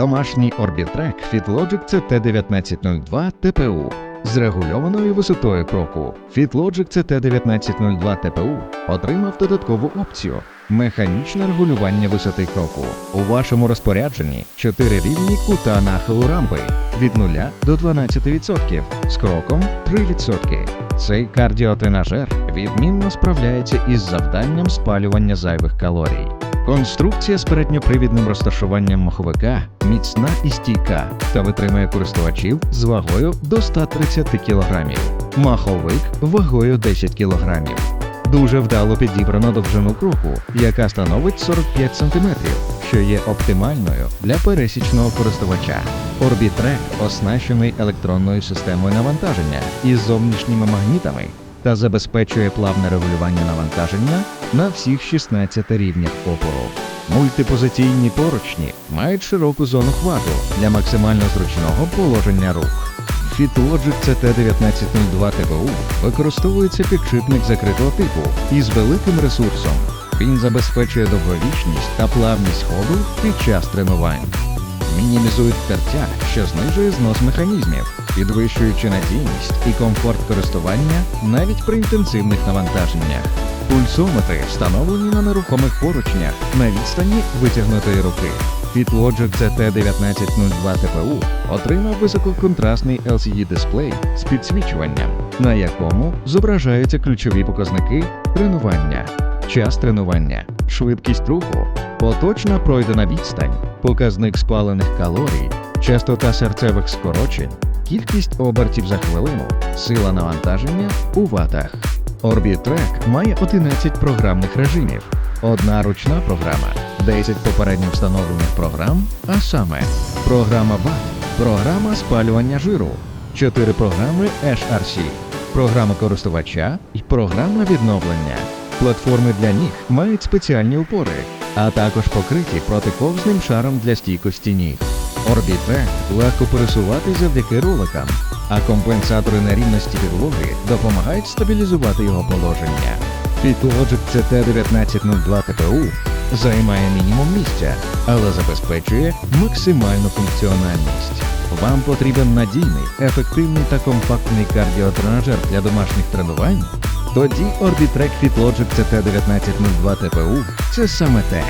Домашній Orbitrack FitLogic CT1902 TPU з регульованою висотою кроку. FitLogic CT1902 TPU отримав додаткову опцію механічне регулювання висоти кроку. У вашому розпорядженні 4 рівні кута нахилу рампи від 0 до 12% з кроком 3%. Цей кардіотренажер відмінно справляється із завданням спалювання зайвих калорій. Конструкція з передньопривідним розташуванням маховика міцна і стійка та витримує користувачів з вагою до 130 кг. Маховик вагою 10 кг. Дуже вдало підібрано довжину кроку, яка становить 45 см, що є оптимальною для пересічного користувача. Orbitrack оснащений електронною системою навантаження із зовнішніми магнітами та забезпечує плавне регулювання навантаження на всіх 16 рівнях опору. Мультипозиційні поручні мають широку зону хвату для максимально зручного положення рук. FitLogic CT1902 TPU використовується підшипник закритого типу із великим ресурсом. Він забезпечує довговічність та плавність ходу під час тренувань. Мінімізують тертя, що знижує знос механізмів, підвищуючи надійність і комфорт користування навіть при інтенсивних навантаженнях. Пульсометри встановлені на нерухомих поручнях на відстані витягнутої руки. FitLogic CT1902 TPU отримав висококонтрастний LCD-дисплей з підсвічуванням, на якому зображаються ключові показники тренування, час тренування, швидкість руху, поточна пройдена відстань, показник спалених калорій, частота серцевих скорочень, кількість обертів за хвилину, сила навантаження у ватах. Orbitrack має 11 програмних режимів, одна ручна програма, 10 попередньо встановлених програм, а саме програма BAT, програма спалювання жиру, 4 програми HRC, програма користувача і програма відновлення. Платформи для ніг мають спеціальні упори, а також покриті протиковзним шаром для стійкості ніг. Orbitrack легко пересувати завдяки роликам, а компенсатори нерівності підлоги допомагають стабілізувати його положення. FitLogic CT1902 TPU займає мінімум місця, але забезпечує максимальну функціональність. Вам потрібен надійний, ефективний та компактний кардіотренажер для домашніх тренувань? Тоді Orbitrack FitLogic CT1902 TPU – це саме те.